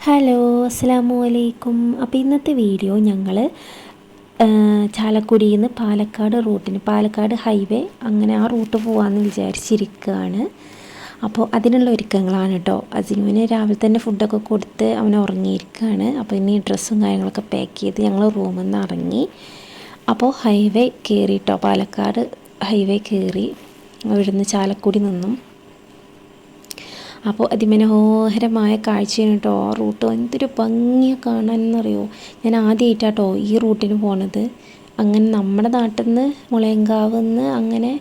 Hello അസ്സാമു അലൈക്കും അപ്പോൾ ഇന്നത്തെ വീഡിയോ ഞങ്ങൾ ചാലക്കുടിയിൽ നിന്ന് പാലക്കാട് റൂട്ടിന് പാലക്കാട് ഹൈവേ അങ്ങനെ ആ റൂട്ട് പോകാമെന്ന് വിചാരിച്ചിരിക്കുകയാണ് അപ്പോൾ അതിനുള്ള ഒരുക്കങ്ങളാണ് കേട്ടോ അസിനുവിന് രാവിലെ തന്നെ ഫുഡൊക്കെ കൊടുത്ത് അവൻ ഉറങ്ങിയിരിക്കുകയാണ് അപ്പോൾ ഇനി ഡ്രസ്സും കാര്യങ്ങളൊക്കെ പാക്ക് ചെയ്ത് ഞങ്ങൾ റൂമിൽ നിന്ന് ഇറങ്ങി. അപ്പോൾ ഹൈവേ കയറി കേട്ടോ പാലക്കാട് ഹൈവേ കയറി ഇവിടുന്ന് ചാലക്കുടി നിന്നും അപ്പോൾ അതിമനോഹരമായ കാഴ്ചയാണ് കേട്ടോ ആ റൂട്ട്. എന്തൊരു ഭംഗിയാണ് കാണാനെന്നറിയോ? ഞാൻ ആദ്യമായിട്ടാട്ടോ ഈ റൂട്ടിന് പോണത്. അങ്ങനെ നമ്മുടെ നാട്ടിൽ നിന്ന് മുളയങ്കാവ് നിന്ന് അങ്ങനെ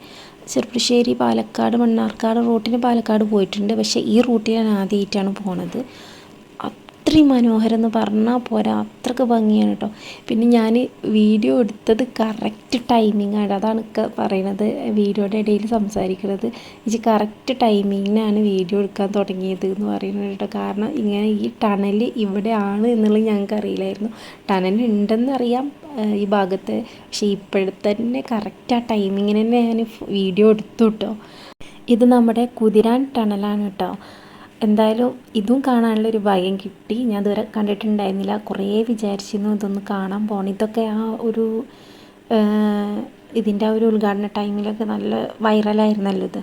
ചെറുപ്പശ്ശേരി പാലക്കാട് മണ്ണാർക്കാട് റൂട്ടിന് പാലക്കാട് പോയിട്ടുണ്ട്. പക്ഷേ ഈ റൂട്ടിൽ ഞാൻ ആദ്യമായിട്ടാണ് പോണത്. അത്രയും മനോഹരം എന്ന് പറഞ്ഞാൽ പോരാ. അത്രയ്ക്ക് ഭംഗിയാണ് കേട്ടോ പിന്നെ ഞാൻ വീഡിയോ എടുത്തത് കറക്റ്റ് ടൈമിംഗ് ആണ്. അതാണ് പറയണത്. വീഡിയോയുടെ ഇടയിൽ സംസാരിക്കുന്നത് ഇത് കറക്റ്റ് ടൈമിങ്ങിനാണ് വീഡിയോ എടുക്കാൻ തുടങ്ങിയത് എന്ന് പറയുന്നത് കേട്ടോ. കാരണം ഇങ്ങനെ ഈ ടണൽ ഇവിടെയാണ് എന്നുള്ളത് ഞങ്ങൾക്ക് അറിയില്ലായിരുന്നു. ടണൽ ഉണ്ടെന്നറിയാം ഈ ഭാഗത്ത്. പക്ഷേ ഇപ്പോഴത്തെ തന്നെ കറക്റ്റ് ആ ടൈമിങ്ങിന് തന്നെ ഞാൻ വീഡിയോ എടുത്തു കേട്ടോ ഇത് നമ്മുടെ കുതിരാൻ ടണലാണ് കേട്ടോ എന്തായാലും ഇതും കാണാനുള്ള ഒരു ഭയം കിട്ടി. ഞാൻ ഇതുവരെ കണ്ടിട്ടുണ്ടായിരുന്നില്ല. കുറേ വിചാരിച്ചിരുന്നു ഇതൊന്ന് കാണാൻ പോകണം ഇതൊക്കെ ആ ഒരു ഇതിന്റെ ആ ഒരു ഉദ്ഘാടന ടൈമിലൊക്കെ നല്ല വൈറലായിരുന്നല്ലോ ഇത്.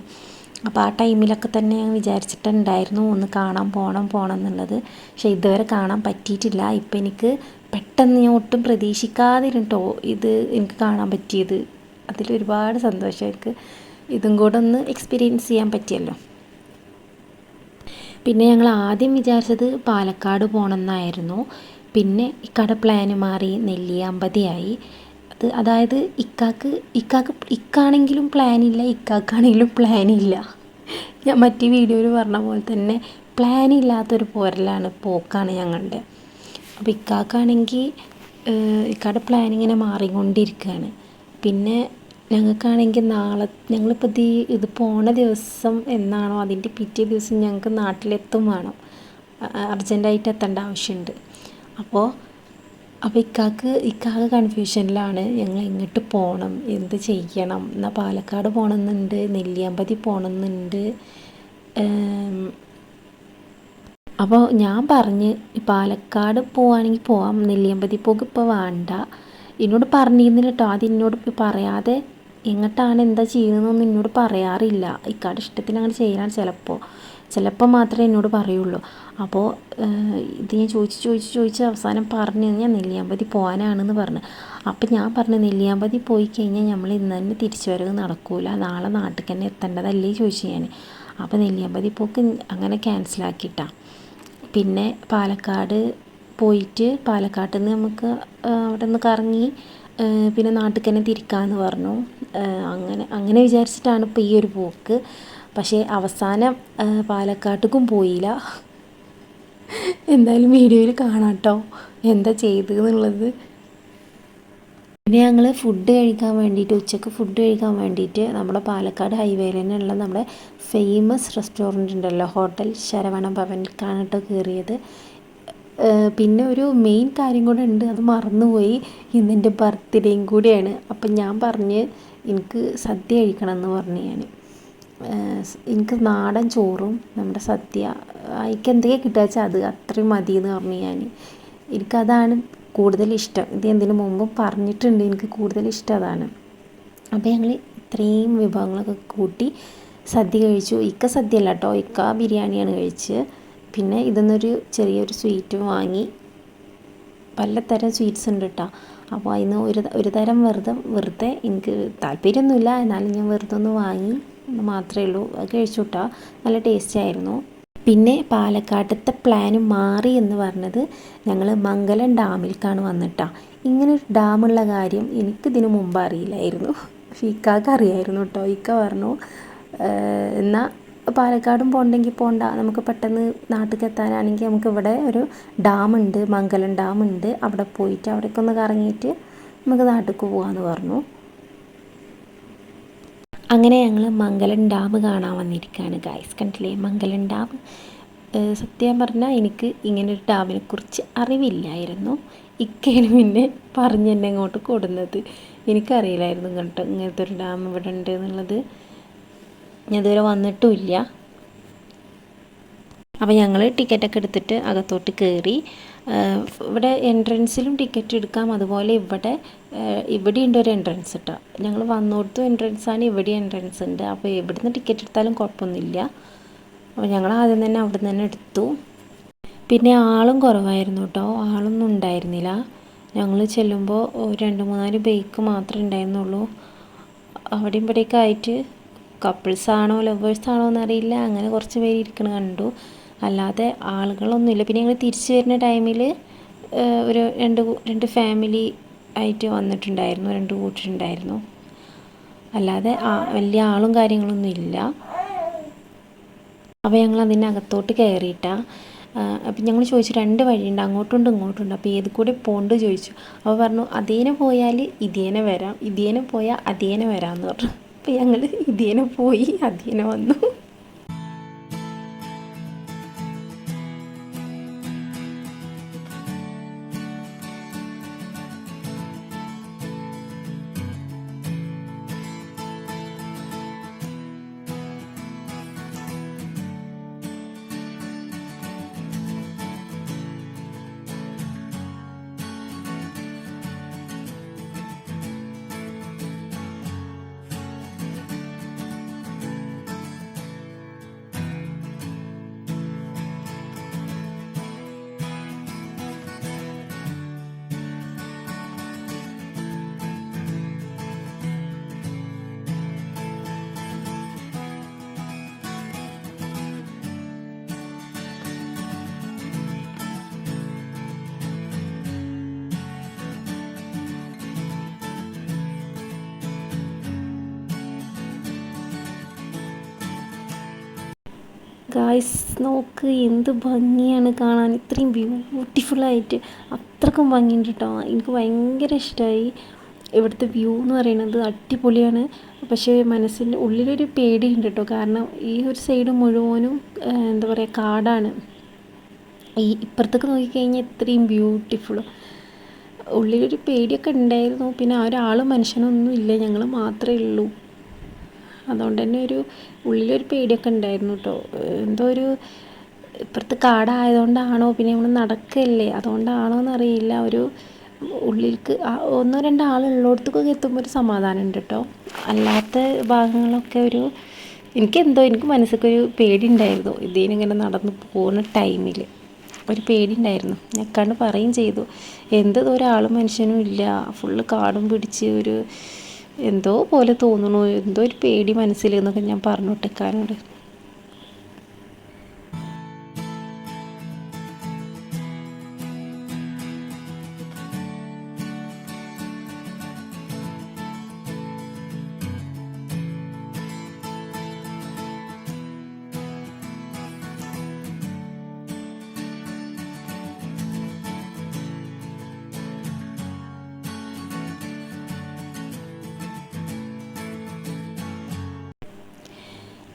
അപ്പോൾ ആ ടൈമിലൊക്കെ തന്നെ ഞാൻ വിചാരിച്ചിട്ടുണ്ടായിരുന്നു ഒന്ന് കാണാൻ പോകണം പോകണം എന്നുള്ളത്. പക്ഷേ ഇതുവരെ കാണാൻ പറ്റിയിട്ടില്ല. ഇപ്പം എനിക്ക് പെട്ടെന്ന് ഞാൻ ഒട്ടും പ്രതീക്ഷിക്കാതിരുട്ടോ ഇത് എനിക്ക് കാണാൻ പറ്റിയത്. അതിലൊരുപാട് സന്തോഷം എനിക്ക്. ഇതും കൂടെ ഒന്ന് എക്സ്പീരിയൻസ് ചെയ്യാൻ പറ്റിയല്ലോ. പിന്നെ ഞങ്ങൾ ആദ്യം വിചാരിച്ചത് പാലക്കാട് പോകണം എന്നായിരുന്നു പിന്നെ ഇക്കാടെ പ്ലാന് മാറി നെല്ലിയാമ്പതിയായി. അത് അതായത് ഇക്കാക്ക് ഇക്കാക്ക് ഇക്കാണെങ്കിലും പ്ലാനില്ല ഇക്കാക്കാണെങ്കിലും പ്ലാനില്ല ഞാൻ മറ്റേ വീഡിയോയിൽ പറഞ്ഞ പോലെ തന്നെ പ്ലാൻ പ്ലാനില്ലാത്തൊരു പോരലാണ് പോക്കാണ് ഞങ്ങളുടെ അപ്പോൾ ഇക്കാക്കാണെങ്കിൽ ഇക്കാടെ പ്ലാനിങ്ങനെ മാറിക്കൊണ്ടിരിക്കുകയാണ് പിന്നെ ഞങ്ങൾക്കാണെങ്കിൽ നാളെ ഞങ്ങളിപ്പോൾ ഇത് ഇത് പോണ ദിവസം എന്നാണോ അതിന്റെ പിറ്റേ ദിവസം ഞങ്ങൾക്ക് നാട്ടിലെത്തും വേണം. അർജന്റായിട്ട് എത്തേണ്ട ആവശ്യമുണ്ട്. അപ്പോൾ അപ്പോൾ ഇക്കാക്ക് ഇക്കാക്ക് കൺഫ്യൂഷനിലാണ് ഞങ്ങൾ എങ്ങോട്ട് പോകണം എന്ത് ചെയ്യണം. എന്നാൽ പാലക്കാട് പോകണമെന്നുണ്ട് നെല്ലിയാമ്പതി പോകണമെന്നുണ്ട്. അപ്പോൾ ഞാൻ പറഞ്ഞ് പാലക്കാട് പോവുകയാണെങ്കിൽ പോവാം നെല്ലിയാമ്പതി പോക്ക് ഇപ്പോൾ വേണ്ട. എന്നോട് പറഞ്ഞിരുന്നില്ല കേട്ടോ. അത് എന്നോട് പറയാതെ എങ്ങോട്ടാണ് എന്താ ചെയ്യുന്നതെന്നൊന്നും എന്നോട് പറയാറില്ല. ഇക്കാട് ഇഷ്ടത്തിന് അങ്ങനെ ചെയ്യാൻ ചിലപ്പോൾ ചിലപ്പോൾ മാത്രമേ എന്നോട് പറയുള്ളൂ. അപ്പോൾ ഇത് ഞാൻ ചോദിച്ച് ചോദിച്ച് ചോദിച്ച് അവസാനം പറഞ്ഞു ഞാൻ നെല്ലിയാമ്പതി പോകാനാണെന്ന് പറഞ്ഞു. അപ്പം ഞാൻ പറഞ്ഞു നെല്ലിയാമ്പതി പോയി കഴിഞ്ഞാൽ നമ്മൾ ഇന്ന് തന്നെ തിരിച്ചു വരവ് നടക്കൂല. നാളെ നാട്ടിൽ തന്നെ എത്തേണ്ടതല്ലേ ചോദിച്ചു ഞാൻ അപ്പോൾ നെല്ലിയാമ്പതി പോക്ക് അങ്ങനെ ക്യാൻസലാക്കിയിട്ടാണ് പിന്നെ പാലക്കാട് പോയിട്ട് പാലക്കാട്ടിൽ നിന്ന് നമുക്ക് അവിടെ നിന്ന് കറങ്ങി പിന്നെ നാട്ടിൽ തന്നെ തിരിക്കാമെന്ന് പറഞ്ഞു. അങ്ങനെ അങ്ങനെ വിചാരിച്ചിട്ടാണ് ഇപ്പോൾ ഈ ഒരു പോക്ക്. പക്ഷേ അവസാനം പാലക്കാട്ടേക്കും പോയില്ല. എന്തായാലും വീഡിയോയിൽ കാണാം കേട്ടോ എന്താ ചെയ്തതെന്നുള്ളത് പിന്നെ ഞങ്ങൾ ഫുഡ് കഴിക്കാൻ വേണ്ടിയിട്ട് ഉച്ചയ്ക്ക് ഫുഡ് കഴിക്കാൻ വേണ്ടിയിട്ട് നമ്മുടെ പാലക്കാട് ഹൈവേയിൽ തന്നെയുള്ള നമ്മുടെ ഫേമസ് റെസ്റ്റോറന്റ് ഉണ്ടല്ലോ ഹോട്ടൽ ശരവണ ഭവനിലേക്കാണ് കേട്ടോ കയറിയത്. പിന്നെ ഒരു മെയിൻ കാര്യം കൂടെ ഉണ്ട്. അത് മറന്നുപോയി. ഇന്നെന്റെ ബർത്ത്ഡേയും കൂടിയാണ്. അപ്പം ഞാൻ പറഞ്ഞ് എനിക്ക് സദ്യ കഴിക്കണം എന്ന് പറഞ്ഞു ഞാൻ. എനിക്ക് നാടൻ ചോറും നമ്മുടെ സദ്യ എനിക്ക് എന്തൊക്കെ കിട്ടുക വെച്ചാൽ അത് അത്രയും മതി എന്ന് പറഞ്ഞു ഞാൻ. എനിക്കതാണ് കൂടുതൽ ഇഷ്ടം. ഇത് എന്തിനു മുമ്പ് പറഞ്ഞിട്ടുണ്ട്. എനിക്ക് കൂടുതൽ ഇഷ്ടം അതാണ്. അപ്പോൾ ഞങ്ങൾ ഇത്രയും വിഭവങ്ങളൊക്കെ കൂട്ടി സദ്യ കഴിച്ചു. ഇക്ക സദ്യ അല്ല കേട്ടോ. ഇക്ക ബിരിയാണിയാണ് കഴിച്ചത്. പിന്നെ ഇതെന്നൊരു ചെറിയൊരു സ്വീറ്റ് വാങ്ങി. പലതരം സ്വീറ്റ്സ് ഉണ്ട് കേട്ടോ അപ്പോൾ അതിന് ഒരു ഒരു തരം വെറുതെ വെറുതെ എനിക്ക് താല്പര്യമൊന്നുമില്ല എന്നാലും ഞാൻ വെറുതെ ഒന്ന് വാങ്ങി. മാത്രമേ ഉള്ളൂ. അത് കഴിച്ചു കേട്ടോ നല്ല ടേസ്റ്റ് ആയിരുന്നു. പിന്നെ പാലക്കാട്ടത്തെ പ്ലാന് മാറി എന്ന് പറഞ്ഞത് ഞങ്ങൾ മംഗലം ഡാമിലേക്കാണ് വന്നിട്ടാ. ഇങ്ങനെ ഒരു ഡാമുള്ള കാര്യം എനിക്കിതിനു മുമ്പ് അറിയില്ലായിരുന്നു. ഇക്കാക്ക് അറിയായിരുന്നു കേട്ടോ ഇക്ക പറഞ്ഞു എന്നാൽ പാലക്കാടും പോകണ്ടെങ്കിൽ പോകണ്ട നമുക്ക് പെട്ടെന്ന് നാട്ടിലേക്ക് എത്താനാണെങ്കിൽ നമുക്ക് ഇവിടെ ഒരു ഡാമുണ്ട് മംഗലം ഡാമുണ്ട് അവിടെ പോയിട്ട് അവിടേക്ക് ഒന്ന് കറങ്ങിയിട്ട് നമുക്ക് നാട്ടിലേക്ക് പോകാമെന്ന് പറഞ്ഞു. അങ്ങനെ ഞങ്ങൾ മംഗലം ഡാം കാണാൻ വന്നിരിക്കുകയാണ് ഗായ്സ് കണ്ടില്ലേ? മംഗലം ഡാം സത്യം പറഞ്ഞാൽ എനിക്ക് ഇങ്ങനെ ഒരു ഡാമിനെ കുറിച്ച് അറിവില്ലായിരുന്നു. ഇക്കയാണ് പിന്നെ പറഞ്ഞ് എന്നെ ഇങ്ങോട്ട് കൊടുന്നത്. എനിക്കറിയില്ലായിരുന്നു കേട്ടോ ഇങ്ങനത്തെ ഒരു ഡാം ഇവിടെ ഉണ്ട് എന്നുള്ളത്. ഇതുവരെ വന്നിട്ടുമില്ല. അപ്പോൾ ഞങ്ങൾ ടിക്കറ്റൊക്കെ എടുത്തിട്ട് അകത്തോട്ട് കയറി ഇവിടെ എൻട്രൻസിലും ടിക്കറ്റ് എടുക്കാം. അതുപോലെ ഇവിടെ ഇവിടെ ഉണ്ട് ഒരു എൻട്രൻസ് കേട്ടോ ഞങ്ങൾ വന്നോടത്തും എൻട്രൻസ് ആണ് ഇവിടെ എൻട്രൻസ് ഉണ്ട്. അപ്പോൾ എവിടുന്ന് ടിക്കറ്റ് എടുത്താലും കുഴപ്പമൊന്നുമില്ല. അപ്പോൾ ഞങ്ങൾ ആദ്യം തന്നെ അവിടെ നിന്ന് തന്നെ എടുത്തു. പിന്നെ ആളും കുറവായിരുന്നു കേട്ടോ ആളൊന്നും ഉണ്ടായിരുന്നില്ല. ഞങ്ങൾ ചെല്ലുമ്പോൾ രണ്ട് മൂന്നാൽ ബൈക്ക് മാത്രമേ ഉണ്ടായിരുന്നുള്ളൂ. അവിടെയും ഇവിടെയൊക്കെ ആയിട്ട് കപ്പിൾസ് ആണോ ലവേഴ്സ് ആണോ എന്നറിയില്ല. അങ്ങനെ കുറച്ച് പേര് ഇരിക്കണ കണ്ടു. അല്ലാതെ ആളുകളൊന്നുമില്ല. പിന്നെ ഞങ്ങൾ തിരിച്ചു വരുന്ന ടൈമിൽ ഒരു രണ്ട് രണ്ട് ഫാമിലി ആയിട്ട് വന്നിട്ടുണ്ടായിരുന്നു. രണ്ട് കൂട്ടിട്ടുണ്ടായിരുന്നു. അല്ലാതെ വലിയ ആളും കാര്യങ്ങളൊന്നും ഇല്ല. അപ്പോൾ ഞങ്ങൾ അതിനകത്തോട്ട് കയറിയിട്ടാണ് അപ്പം ഞങ്ങൾ ചോദിച്ചു രണ്ട് വഴിയുണ്ട്. അങ്ങോട്ടുണ്ട് ഇങ്ങോട്ടുണ്ട്. അപ്പോൾ ഏത് കൂടെ പോണ്ട് ചോദിച്ചു. അപ്പോൾ പറഞ്ഞു അതേനെ പോയാൽ ഇതേനെ വരാം. ഇതേനെ പോയാൽ അതേനെ വരാമെന്ന് പറഞ്ഞു. അപ്പോൾ ഞങ്ങൾ ഇതിനെ പോയി അതിനെ വന്നു. ഗായ്സ് നോക്ക് എന്ത് ഭംഗിയാണ് കാണാൻ. ഇത്രയും ബ്യൂട്ടിഫുള്ളായിട്ട് അത്രക്കും ഭംഗിയുണ്ട് കേട്ടോ എനിക്ക് ഭയങ്കര ഇഷ്ടമായി ഇവിടുത്തെ വ്യൂ എന്ന് പറയുന്നത് അടിപൊളിയാണ്. പക്ഷേ മനസ്സിന്റെ ഉള്ളിലൊരു പേടിയുണ്ട് കേട്ടോ കാരണം ഈ ഒരു സൈഡ് മുഴുവനും എന്താ പറയുക കാടാണ്. ഈ ഇപ്പുറത്തേക്ക് നോക്കിക്കഴിഞ്ഞാൽ ഇത്രയും ബ്യൂട്ടിഫുള്ളും ഉള്ളിലൊരു പേടിയൊക്കെ ഉണ്ടായിരുന്നു. പിന്നെ ആ ഒരാൾ മനുഷ്യനൊന്നും ഇല്ല ഞങ്ങൾ മാത്രമേ ഉള്ളൂ. അതുകൊണ്ട് തന്നെ ഒരു ഉള്ളിലൊരു പേടിയൊക്കെ ഉണ്ടായിരുന്നു കേട്ടോ എന്തോ ഒരു ഇപ്പുറത്ത് കാടായതുകൊണ്ടാണോ പിന്നെ നമ്മൾ നടക്കല്ലേ അതുകൊണ്ടാണോ എന്നറിയില്ല ഒരു ഉള്ളിലേക്ക് ഒന്നോ രണ്ടോ ആളുള്ളിടത്തേക്കൊക്കെ എത്തുമ്പോൾ ഒരു സമാധാനം ഉണ്ട് കേട്ടോ അല്ലാത്ത ഭാഗങ്ങളൊക്കെ ഒരു എനിക്കെന്തോ എനിക്ക് മനസ്സിലൊരു പേടി ഉണ്ടായിരുന്നു ഇതിനിങ്ങനെ നടന്നു പോകുന്ന ടൈമിൽ ഒരു പേടി ഉണ്ടായിരുന്നു ഞെക്കാണ്ട് പറയും ചെയ്തു. എന്ത് ഒരാളും മനുഷ്യനും ഇല്ല. ഫുള്ള് കാടും പിടിച്ച് ഒരു എന്തോ പോലെ തോന്നുന്നു. എന്തോ ഒരു പേടി മനസ്സിൽ എന്നൊക്കെ ഞാൻ പറഞ്ഞു ഒട്ടക്കാനോട്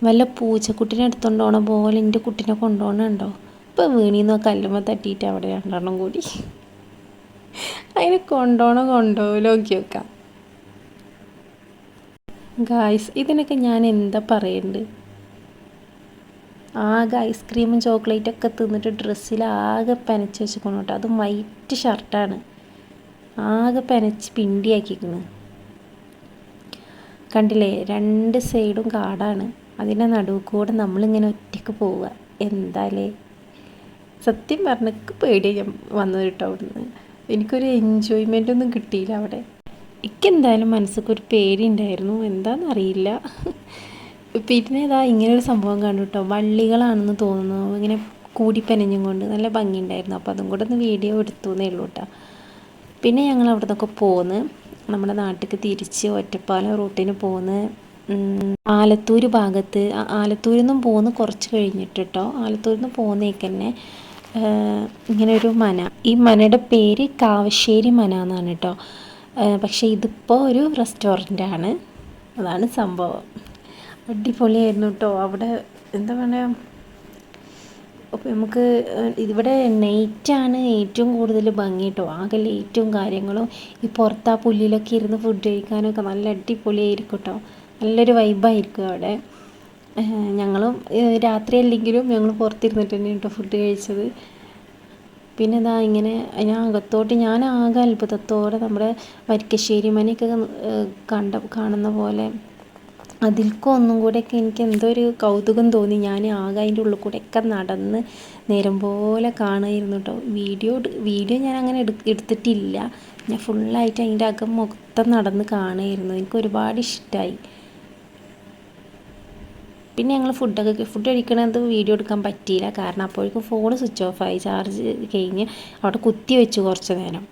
വല്ല പൂച്ചക്കുട്ടിനെ എടുത്തുകൊണ്ട് പോണ പോലെ എന്റെ കുട്ടീനെ കൊണ്ടുപോകണുണ്ടോ ഇപ്പം വീണീന്ന് കല്ലുമ്പ തട്ടിയിട്ട് അവിടെ രണ്ടെണ്ണം കൂടി. അതിനെ കൊണ്ടുപോകണോ കൊണ്ടുപോകലോ നോക്കി വെക്കാം ഗായ്സ് ഇതിനൊക്കെ ഞാൻ എന്താ പറയണ്ട്? ആകെ ഐസ്ക്രീമും ചോക്ലേറ്റൊക്കെ തിന്നിട്ട് ഡ്രസ്സിൽ ആകെ പനച്ച് വെച്ചിരിക്കണം കേട്ടോ. അതും വൈറ്റ് ഷർട്ടാണ് ആകെ പനച്ച് പിണ്ടിയാക്കിക്കുന്നു കണ്ടില്ലേ? രണ്ട് സൈഡും കാടാണ്. അതിന്റെ നടുവ് കൂടെ നമ്മളിങ്ങനെ ഒറ്റയ്ക്ക് പോവുക. എന്താലേ? സത്യം പറഞ്ഞക്ക് പേടിയാണ് ഞാൻ വന്നത് കേട്ടോ അവിടുന്ന്. എനിക്കൊരു എൻജോയ്മെന്റ് ഒന്നും കിട്ടിയില്ല അവിടെ. എനിക്കെന്തായാലും മനസ്സൊക്കെ ഒരു പേടി ഉണ്ടായിരുന്നു എന്താണെന്നറിയില്ല പിന്നെ ഇതാ ഇങ്ങനൊരു സംഭവം കണ്ടു കേട്ടോ. വള്ളികളാണെന്ന് തോന്നുന്നു. ഇങ്ങനെ കൂടിപ്പനഞ്ഞും കൊണ്ട് നല്ല ഭംഗിയുണ്ടായിരുന്നു. അപ്പോൾ അതും കൂടെ ഒന്ന് വീഡിയോ എടുത്തു എന്നേ ഉള്ളൂ കേട്ടോ. പിന്നെ ഞങ്ങൾ അവിടെ നിന്നൊക്കെ പോന്ന്. നമ്മുടെ നാട്ടിലേക്ക് തിരിച്ച് ഒറ്റപ്പാലം റൂട്ടിന് പോന്ന്. ആലത്തൂർ ഭാഗത്ത് ആലത്തൂരിൽ നിന്നും പോന്ന് കുറച്ച് കഴിഞ്ഞിട്ട് കേട്ടോ ആലത്തൂരിൽ നിന്ന് പോകുന്നേക്ക് തന്നെ ഇങ്ങനെ ഒരു മന. ഈ മനയുടെ പേര് കാവശ്ശേരി മന എന്നാണ് കേട്ടോ പക്ഷേ ഇതിപ്പോൾ ഒരു റെസ്റ്റോറന്റ് ആണ് അതാണ് സംഭവം. അടിപൊളിയായിരുന്നു കേട്ടോ അവിടെ എന്താ പറയുക നമുക്ക് ഇവിടെ നൈറ്റാണ് ഏറ്റവും കൂടുതൽ ഭംഗി കേട്ടോ ആകെ ലൈറ്റും കാര്യങ്ങളും ഈ പുറത്ത് ആ പുല്ലിലൊക്കെ ഇരുന്ന് ഫുഡ് കഴിക്കാനൊക്കെ നല്ല അടിപൊളിയായിരിക്കും കേട്ടോ നല്ലൊരു വൈബായിരിക്കും അവിടെ. ഞങ്ങളും രാത്രി അല്ലെങ്കിലും ഞങ്ങൾ പുറത്തിരുന്നിട്ട് തന്നെ കേട്ടോ ഫുഡ് കഴിച്ചത്. പിന്നെ ഇതാ ഇങ്ങനെ ഞാൻ അകത്തോട്ട് ഞാൻ ആകെ അത്ഭുതത്തോടെ നമ്മുടെ വരിക്കശ്ശേരി മനയൊക്കെ കണ്ട കാണുന്ന പോലെ അതിൽക്കും ഒന്നും കൂടെയൊക്കെ എനിക്ക് എന്തോ ഒരു കൗതുകം തോന്നി. ഞാൻ ആകെ അതിന്റെ ഉള്ളിൽ കൂടെയൊക്കെ നടന്ന് നേരം പോലെ കാണുമായിരുന്നു കേട്ടോ. വീഡിയോ വീഡിയോ ഞാൻ അങ്ങനെ എടു എടുത്തിട്ടില്ല. ഞാൻ ഫുള്ളായിട്ട് അതിന്റെ അകം മൊത്തം നടന്ന് കാണുമായിരുന്നു എനിക്ക് ഒരുപാട് ഇഷ്ടമായി പിന്നെ ഞങ്ങൾ ഫുഡൊക്കെ ഫുഡ് കഴിക്കണത് വീഡിയോ എടുക്കാൻ പറ്റിയില്ല. കാരണം അപ്പോഴേക്കും ഫോൺ സ്വിച്ച് ഓഫായി ചാർജ് കഴിഞ്ഞ് അവിടെ കുത്തി വെച്ചു കുറച്ച് നേരം.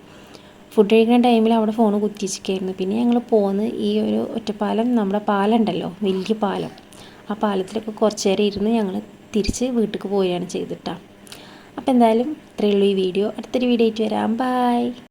ഫുഡ് കഴിക്കുന്ന ടൈമിൽ അവിടെ ഫോൺ കുത്തി വെച്ചിരിക്കുകയായിരുന്നു പിന്നെ ഞങ്ങൾ പോന്ന് ഈ ഒരു ഒറ്റപ്പാലം നമ്മുടെ പാലം ഉണ്ടല്ലോ വലിയ പാലം. ആ പാലത്തിലൊക്കെ കുറച്ച് നേരം ഇരുന്ന് ഞങ്ങൾ തിരിച്ച് വീട്ടിലേക്ക് പോവുകയാണ് ചെയ്തിട്ടാണ് അപ്പോൾ എന്തായാലും ഇത്രയേ ഉള്ളൂ ഈ വീഡിയോ അടുത്തൊരു വീഡിയോ ആയിട്ട് വരാം. ബൈ